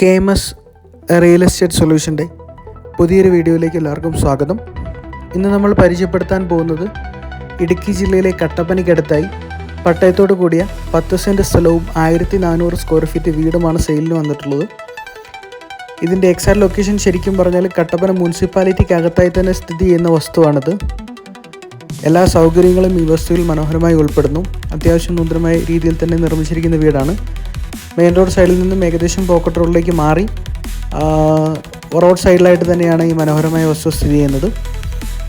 K M S real estate സൊല്യൂഷന്റെ പുതിയൊരു വീഡിയോയിലേക്ക് എല്ലാവർക്കും സ്വാഗതം. ഇന്ന് നമ്മൾ പരിചയപ്പെടുത്താൻ പോകുന്നത് ഇടുക്കി ജില്ലയിലെ കട്ടപ്പനയ്ക്കടുത്തായി പട്ടയത്തോട് കൂടിയ പത്ത് സെന്റ് സ്ഥലവും ആയിരത്തി നാനൂറ് സ്ക്വയർ ഫീറ്റ് വീടുമാണ് സെയിലിന് വന്നിട്ടുള്ളത്. ഇതിന്റെ എക്സാക്ട് ലൊക്കേഷൻ ശരിക്കും പറഞ്ഞാൽ കട്ടപ്പന മുനിസിപ്പാലിറ്റിക്കകത്തായി തന്നെ സ്ഥിതി ചെയ്യുന്ന വസ്തുവാണിത്. എല്ലാ സൗകര്യങ്ങളും ഈ വസ്തുവിൽ മനോഹരമായി ഉൾപ്പെടുന്നു. അത്യാവശ്യം നൂതനമായ രീതിയിൽ തന്നെ നിർമ്മിച്ചിരിക്കുന്ന വീടാണ്. മെയിൻ റോഡ് സൈഡിൽ നിന്നും ഏകദേശം പോക്കറ്റ് റോഡിലേക്ക് മാറി. റോഡ് സൈഡിലായിട്ട് തന്നെയാണ് ഈ മനോഹരമായ വസ്തു സ്ഥിതി ചെയ്യുന്നത്.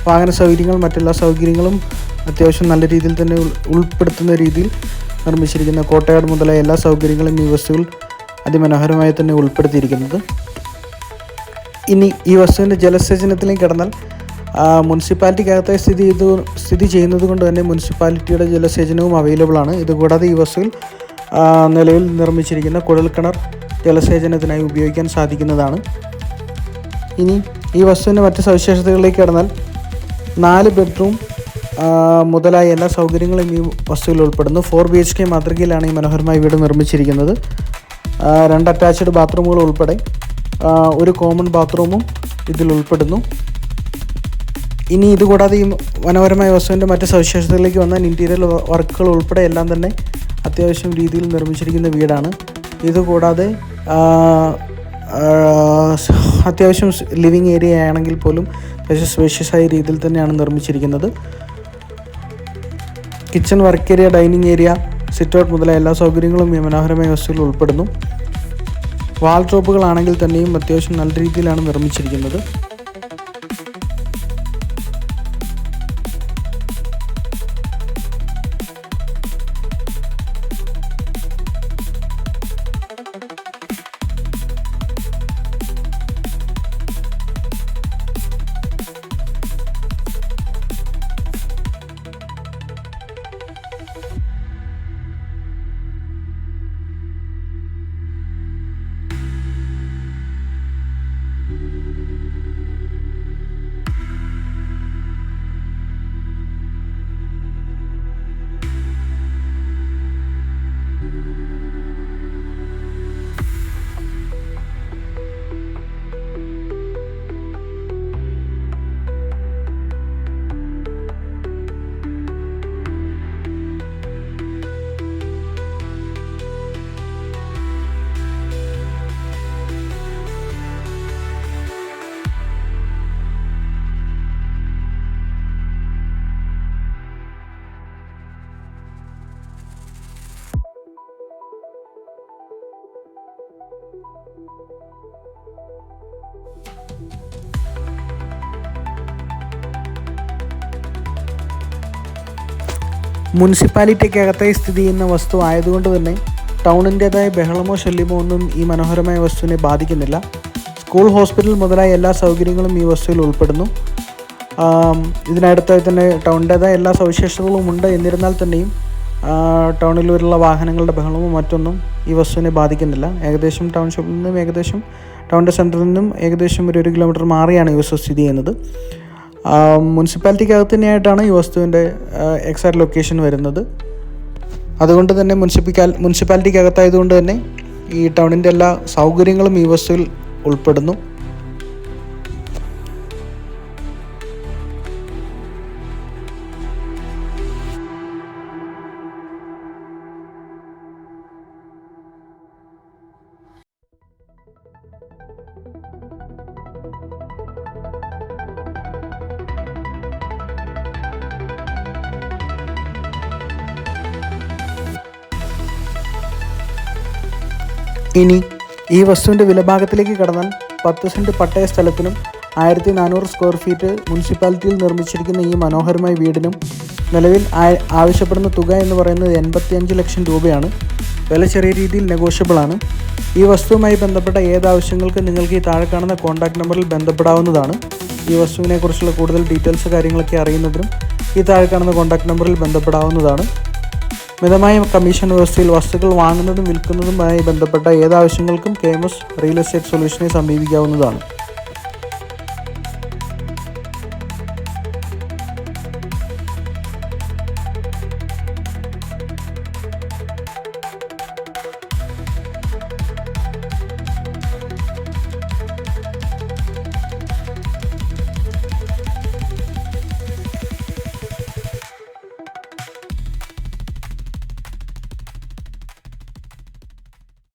വാഹന സൗകര്യങ്ങൾ മറ്റെല്ലാ സൗകര്യങ്ങളും അത്യാവശ്യം നല്ല രീതിയിൽ തന്നെ ഉൾ- ഉൾപ്പെടുത്തുന്ന രീതിയിൽ നിർമ്മിച്ചിരിക്കുന്ന കോട്ടയാട് മുതലായ എല്ലാ സൗകര്യങ്ങളും ഈ വസ്തുവിൽ അതിമനോഹരമായി തന്നെ ഉൾപ്പെടുത്തിയിരിക്കുന്നത്. ഇനി ഈ വസ്തുവിന്റെ ജലസേചനത്തിലേക്ക് കടന്നാൽ മുനിസിപ്പാലിറ്റി മുനിസിപ്പാലിറ്റിക്കകത്തായി സ്ഥിതി ചെയ്തു സ്ഥിതി ചെയ്യുന്നത് കൊണ്ട് തന്നെ മുനിസിപ്പാലിറ്റിയുടെ ജലസേചനവും അവൈലബിൾ ആണ്. ഇതുകൂടാതെ ഈ വസ്തുവിൽ ആ, നിലവിൽ നിർമ്മിച്ചിരിക്കുന്ന കുഴൽക്കിണർ ജലസേചനത്തിനായി ഉപയോഗിക്കാൻ സാധിക്കുന്നതാണ്. ഇനി ഈ വസ്തുവിന്റെ മറ്റ് സവിശേഷതകളിലേക്ക് കടന്നാൽ നാല് ബെഡ്റൂം മുതലായ എല്ലാ സൗകര്യങ്ങളും ഈ വസ്തുവിൽ ഉൾപ്പെടുന്നു. ഫോർ ബി എച്ച് കെ മാതൃകയിലാണ് ഈ മനോഹരമായ വീട് നിർമ്മിച്ചിരിക്കുന്നത്. രണ്ട് അറ്റാച്ച്ഡ് ബാത്റൂമുകൾ ഉൾപ്പെടെ ഒരു കോമൺ ബാത്റൂമും ഇതിൽ ഉൾപ്പെടുന്നു. ഇനി ഇതുകൂടാതെ ഈ മനോഹരമായ വസ്തുവിന്റെ മറ്റ് സവിശേഷതകളിലേക്ക് വന്നാൽ ഇന്റീരിയർ വർക്കുകൾ ഉൾപ്പെടെ എല്ലാം തന്നെ അത്യാവശ്യം രീതിയിൽ നിർമ്മിച്ചിരിക്കുന്ന വീടാണ്. ഇതുകൂടാതെ അത്യാവശ്യം ലിവിങ് ഏരിയ ആണെങ്കിൽ പോലും അത്യാവശ്യം സ്പേഷ്യസായ രീതിയിൽ തന്നെയാണ് നിർമ്മിച്ചിരിക്കുന്നത്. Kitchen work area dining area sit out മുതലായ എല്ലാ സൗകര്യങ്ങളും ഈ മനോഹരമായ വസ്തുവിൽ ഉൾപ്പെടുന്നു. വാൾ ടോപ്പുകളാണെങ്കിൽ തന്നെയും അത്യാവശ്യം നല്ല രീതിയിലാണ് നിർമ്മിച്ചിരിക്കുന്നത്. മുനിസിപ്പാലിറ്റിക്കകത്തായി സ്ഥിതി ചെയ്യുന്ന വസ്തു ആയതുകൊണ്ട് തന്നെ ടൗണിന്റേതായ ബഹളമോ ശല്യമോ ഒന്നും ഈ മനോഹരമായ വസ്തുവിനെ ബാധിക്കുന്നില്ല. സ്കൂൾ ഹോസ്പിറ്റൽ മുതലായ എല്ലാ സൗകര്യങ്ങളും ഈ വസ്തുവിൽ ഉൾപ്പെടുന്നു. ഇതിനടുത്തായി തന്നെ ടൗണിന്റേതായ എല്ലാ സവിശേഷതകളും ഉണ്ട്. എന്നിരുന്നാൽ തന്നെയും ടൗണിൽ ടൗണിലുള്ള വാഹനങ്ങളുടെ ബഹളമോ മറ്റൊന്നും ഈ വസ്തുവിനെ ബാധിക്കുന്നില്ല. ഏകദേശം ടൗൺഷിപ്പിൽ നിന്നും ഏകദേശം ടൗണിന്റെ സെന്ററിൽ നിന്നും ഏകദേശം ഒരു ഒരു കിലോമീറ്റർ മാറിയാണ് യു എസ് സ്ഥിതി ചെയ്യുന്നത്. മുനിസിപ്പാലിറ്റിക്കകത്ത് തന്നെയായിട്ടാണ് ഈ വസ്തുവിന്റെ എക്സാക്ട് ലൊക്കേഷൻ വരുന്നത്. അതുകൊണ്ട് തന്നെ മുനിസിപ്പിക്കാൽ മുനിസിപ്പാലിറ്റിക്കകത്തായതുകൊണ്ട് തന്നെ ഈ ടൗണിന്റെ എല്ലാ സൗകര്യങ്ങളും ഈ വസ്തുവിൽ ഉൾപ്പെടുന്നു. ഇനി ഈ വസ്തുവിന്റെ വിലഭാഗത്തിലേക്ക് കടന്നാൽ പത്ത് സെന്റ് പട്ടയ സ്ഥലത്തിനും ആയിരത്തി നാനൂറ് സ്ക്വയർ ഫീറ്റ് മുനിസിപ്പാലിറ്റിയിൽ നിർമ്മിച്ചിരിക്കുന്ന ഈ മനോഹരമായ വീടിനും നിലവിൽ ആവശ്യപ്പെടുന്ന തുക എന്ന് പറയുന്നത് എൺപത്തിയഞ്ച് ലക്ഷം രൂപയാണ്. വില ചെറിയ രീതിയിൽ നെഗോഷ്യബിളാണ് ഈ വസ്തുവുമായി ബന്ധപ്പെട്ട ഏത് ആവശ്യങ്ങൾക്ക് നിങ്ങൾക്ക് ഈ താഴെ കാണുന്ന കോൺടാക്ട് നമ്പറിൽ ബന്ധപ്പെടാവുന്നതാണ്. ഈ വസ്തുവിനെക്കുറിച്ചുള്ള കൂടുതൽ ഡീറ്റെയിൽസ് കാര്യങ്ങളൊക്കെ അറിയുന്നതിനും ഈ താഴെ കാണുന്ന കോൺടാക്ട് നമ്പറിൽ ബന്ധപ്പെടാവുന്നതാണ്. മിതമായ കമ്മീഷൻ വ്യവസ്ഥയിൽ വസ്തുക്കൾ വാങ്ങുന്നതും വിൽക്കുന്നതുമായി ബന്ധപ്പെട്ട ഏതാവശ്യങ്ങൾക്കും K M S real estate സൊല്യൂഷനെ സമീപിക്കാവുന്നതാണ്.